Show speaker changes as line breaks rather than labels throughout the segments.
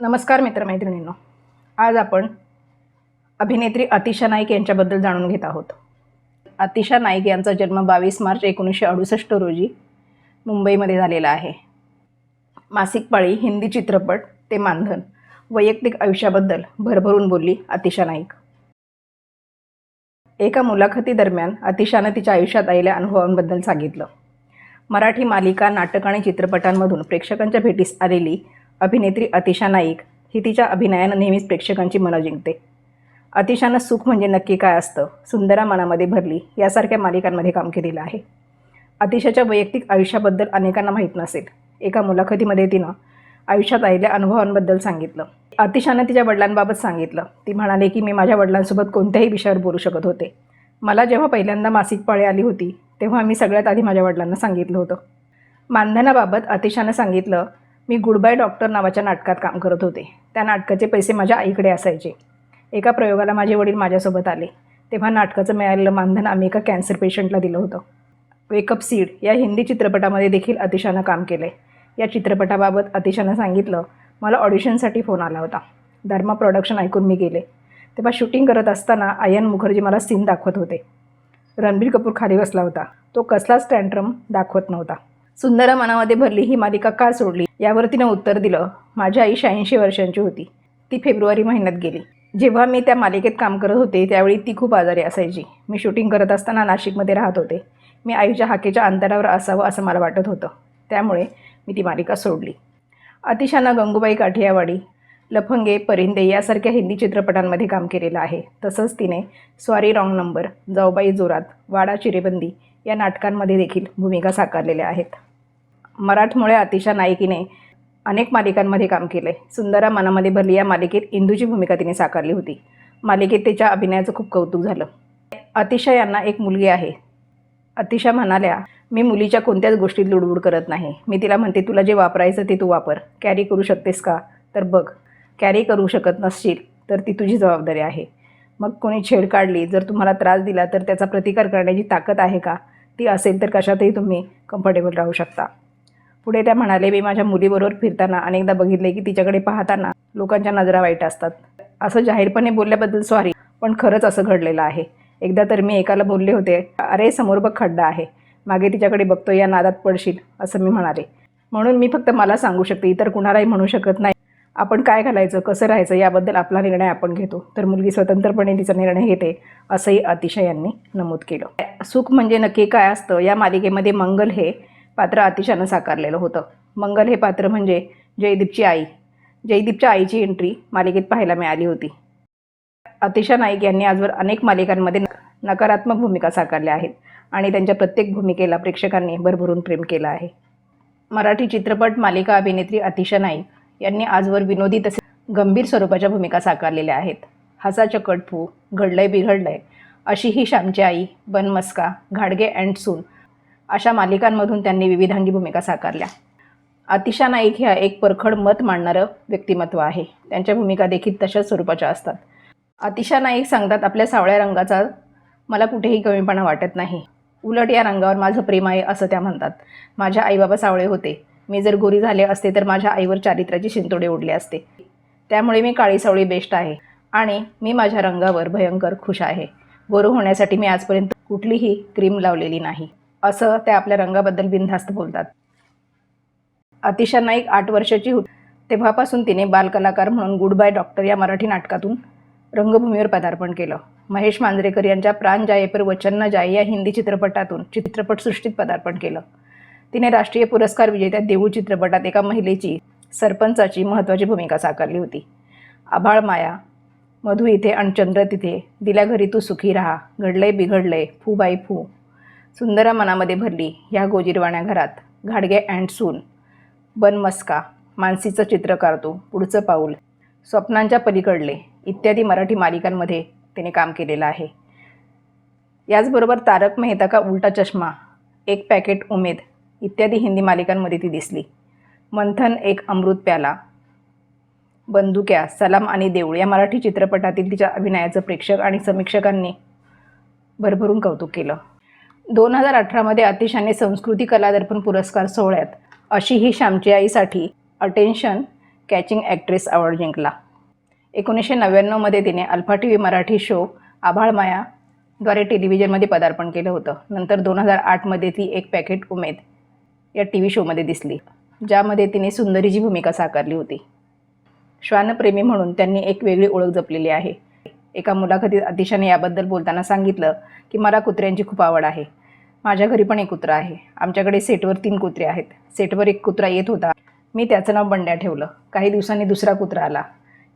नमस्कार मित्रमैत्रिणींनो. आज आपण अभिनेत्री अतिशा नाईक यांच्याबद्दल जाणून घेत आहोत. अतिशा नाईक यांचा जन्म बावीस मार्च एकोणीसशे अडुसष्ट रोजी मुंबईमध्ये झालेला आहे. मासिक पाळी हिंदी चित्रपट ते मानधन वैयक्तिक आयुष्याबद्दल भरभरून बोलली अतिशा नाईक. एका मुलाखतीदरम्यान अतिशानं तिच्या आयुष्यात आलेल्या अनुभवांबद्दल सांगितलं. मराठी मालिका नाटक आणि चित्रपटांमधून प्रेक्षकांच्या भेटीस आलेली अभिनेत्री अतिशा नाईक ही तिच्या अभिनयानं नेहमीच प्रेक्षकांची मनं जिंकते. अतिशानं सुख म्हणजे नक्की काय असतं? सुंदरा मनामध्ये भरली यासारख्या मालिकांमध्ये काम केलेलं आहे. अतिशाच्या वैयक्तिक आयुष्याबद्दल अनेकांना माहीत नसेल. एका मुलाखतीमध्ये तिनं आयुष्यात आलेल्या अनुभवांबद्दल सांगितलं. अतिशानं तिच्या वडिलांबाबत सांगितलं. ती म्हणाले की मी माझ्या वडिलांसोबत कोणत्याही विषयावर बोलू शकत होते. मला जेव्हा पहिल्यांदा मासिक पाळी आली होती तेव्हा मी सगळ्यात आधी माझ्या वडिलांना सांगितलं होतं. मानधनाबाबत अतिशानं सांगितलं मी गुड बाय डॉक्टर नावाच्या नाटकात काम करत होते. त्या नाटकाचे पैसे माझ्या आईकडे असायचे. एका प्रयोगाला माझे वडील माझ्यासोबत आले. तेव्हा नाटकाचं मिळालेलं मानधन आम्ही एका कॅन्सर पेशंटला दिलं होतं. वेकअप सीड या हिंदी चित्रपटामध्ये देखील अतिशानं काम केलं आहे या चित्रपटाबाबत अतिशानं सांगितलं मला ऑडिशनसाठी फोन आला होता. धर्मा प्रॉडक्शन ऐकून मी गेले. तेव्हा शूटिंग करत असताना आयन मुखर्जी मला सीन दाखवत होते. रणबीर कपूर खाली बसला होता. तो कसलाच टँट्रम दाखवत नव्हता. सुंदर मनामध्ये भरली ही मालिका का सोडली. यावर तिनं उत्तर दिलं माझी आई शहाऐंशी वर्षांची होती. ती फेब्रुवारी महिन्यात गेली. जेव्हा मी त्या मालिकेत काम करत होते त्यावेळी ती खूप आजारी असायची. मी शूटिंग करत असताना नाशिकमध्ये राहत होते. मी आईच्या हाकेच्या अंतरावर असावं असं मला वाटत होतं. त्यामुळे मी ती मालिका सोडली. अतिशानं गंगूबाई काठियावाडी लफंगे परिंदे यासारख्या हिंदी चित्रपटांमध्ये काम केलेलं आहे. तसंच तिने स्वारी रॉंग नंबर जाऊबाई जोरात वाडा चिरेबंदी या नाटकांमध्ये देखील भूमिका साकारलेल्या आहेत. मराठमोळ्या अतिशा नायकीने अनेक मालिकांमध्ये काम केले. सुंदरा मनामध्ये भरली या मालिकेत इंदूची भूमिका तिने साकारली होती. मालिकेत तिच्या अभिनयाचं खूप कौतुक झालं. अतिशा यांना एक मुलगी आहे. अतिशा म्हणाल्या मी मुलीच्या कोणत्याच गोष्टीत लुडबुड करत नाही. मी तिला म्हणते तुला जे वापरायचं ते तू वापर. कॅरी करू शकतेस का? तर बघ. कॅरी करू शकत नसशील तर ती तुझी जबाबदारी आहे. मग कोणी छेड काढली जर तुम्हाला त्रास दिला तर त्याचा प्रतिकार करण्याची ताकद आहे का ती असेल तर कशातही तुम्ही कम्फर्टेबल राहू शकता. पुढे त्या म्हणाले मी माझ्या मुलीबरोबर फिरताना अनेकदा बघितले की तिच्याकडे पाहताना लोकांच्या नजरा वाईट असतात. असं जाहीरपणे बोलल्याबद्दल सॉरी पण खरंच असं घडलेलं आहे. एकदा तर मी एकाला बोलले होते अरे समोर बघ खड्डा आहे मागे तिच्याकडे बघतो या नादात पडशील असं मी म्हणाले. म्हणून मी फक्त मला सांगू शकते इतर कुणालाही म्हणू शकत नाही. आपण काय घालायचं कसं राहायचं याबद्दल आपला निर्णय आपण घेतो. तर मुलगी स्वतंत्रपणे तिचा निर्णय घेते असंही अतिशय यांनी नमूद केलं. सुख म्हणजे नक्की काय असतं? या मालिकेमध्ये मंगल हे पात्र अतिशानं साकारलेलं होतं. मंगल हे पात्र म्हणजे जयदीपची आई. जयदीपच्या आईची एंट्री मालिकेत पाहायला मिळाली होती. अतिशा नाईक यांनी आजवर अनेक मालिकांमध्ये नकारात्मक भूमिका साकारल्या आहेत आणि त्यांच्या प्रत्येक भूमिकेला प्रेक्षकांनी भरभरून प्रेम केलं आहे. मराठी चित्रपट मालिका अभिनेत्री अतिशा नाईक यांनी आजवर विनोदी तसेच गंभीर स्वरूपाच्या भूमिका साकारलेल्या आहेत. हसाचकट फू घडलंय बिघडलंय अशी ही श्यामची आई बनमस्का घाडगे अँड सून अशा मालिकांमधून त्यांनी विविधांगी भूमिका साकारल्या. अतिशा नाईक ह्या एक परखड मत मांडणारं व्यक्तिमत्व आहे. त्यांच्या भूमिका देखील तशाच स्वरूपाच्या असतात. अतिशा नाईक सांगतात आपल्या सावळ्या रंगाचा मला कुठेही कमीपणा वाटत नाही. उलट या रंगावर माझं प्रेम आहे असं त्या म्हणतात. माझ्या आईबाबा सावळे होते. मी जर गोरी झाले असते तर माझ्या आईवर चारित्र्याची शिंतोडे उडले असते. त्यामुळे मी काळी सावळी बेस्ट आहे. आणि मी माझ्या रंगावर भयंकर खुश आहे. गोरं होण्यासाठी मी आजपर्यंत कुठलीही क्रीम लावलेली नाही. असं त्या आपल्या रंगाबद्दल बिनधास्त बोलतात. अतिशा नाईक आठ वर्षाची होती. तेव्हापासून तिने बालकलाकार म्हणून गुड बाय डॉक्टर या मराठी नाटकातून रंगभूमीवर पदार्पण केलं. महेश मांजरेकर यांच्या प्राण जाये पर वचन न जाये या हिंदी चित्रपटातून चित्रपटसृष्टीत पदार्पण केलं. तिने राष्ट्रीय पुरस्कार विजेत्या देऊळ चित्रपटात एका महिलेची सरपंचाची महत्त्वाची भूमिका साकारली होती. आभाळ माया मधू इथे आणि चंद्र तिथे दिल्या घरी तू सुखी राहा घडलंय बिघडलंय फू बाई फू. सुंदरा मनामध्ये भरली ह्या गोजीरवाण्या घरात घाडगे अँड सून. बनमस्का मानसीचं चित्र काढतो पुढचं पाऊल. स्वप्नांच्या पलीकडले इत्यादी मराठी मालिकांमध्ये तिने काम केलेलं आहे. याचबरोबर तारक मेहता का उलटा चष्मा एक पॅकेट उमेद इत्यादी हिंदी मालिकांमध्ये ती दिसली. मंथन एक अमृत प्याला. बंदुक्या सलाम आणि देऊळ या मराठी चित्रपटातील तिच्या अभिनयाचं प्रेक्षक आणि समीक्षकांनी भरभरून कौतुक केलं. दोन हजार अठरामध्ये अतिशाने संस्कृती कला दर्पण पुरस्कार सोहळ्यात अशी ही श्यामची आईसाठी अटेन्शन कॅचिंग ॲक्ट्रेस अवॉर्ड जिंकला. एकोणीसशे नव्याण्णवमध्ये तिने Alpha T V Marathi show आभाळ मायाद्वारे टेलिव्हिजनमध्ये पदार्पण केलं होतं. नंतर दोन हजार आठमध्ये ती एक पॅकेट उमेद या टी व्ही शोमध्ये दिसली ज्यामध्ये तिने सुंदरीची भूमिका साकारली होती. श्वानप्रेमी म्हणून त्यांनी एक वेगळी ओळख जपलेली आहे. एका मुलाखतीत अतिशाने याबद्दल बोलताना सांगितलं की मला कुत्र्यांची खूप आवड आहे. माझ्या घरी पण एक कुत्रा आहे. आमच्याकडे सेटवर तीन कुत्रे आहेत. सेटवर एक कुत्रा येत होता. मी त्याचं नाव बंड्या ठेवलं. काही दिवसांनी दुसरा कुत्रा आला.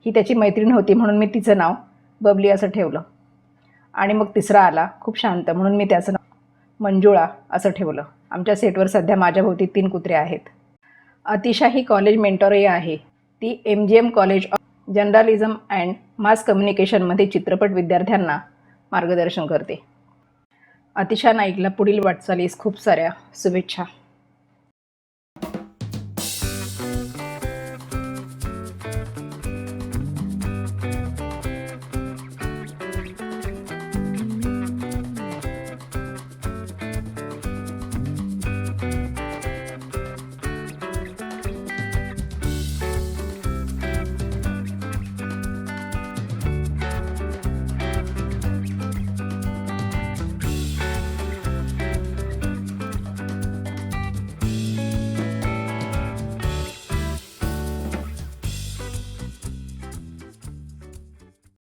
ही त्याची मैत्रीण होती म्हणून मी तिचं नाव बबली असं ठेवलं. आणि मग तिसरा आला खूप शांत म्हणून मी त्याचं नाव मंजुळा असं ठेवलं. आमच्या सेटवर सध्या माझ्याभोवती तीन कुत्रे आहेत. अतिशा ही कॉलेज मेंटॉरही आहे. ती M G M college of journalism and mass कम्युनिकेशनमध्ये चित्रपट विद्यार्थ्यांना मार्गदर्शन करते. अतिशा नाईकला पुढील वाटचालीस खूप साऱ्या शुभेच्छा.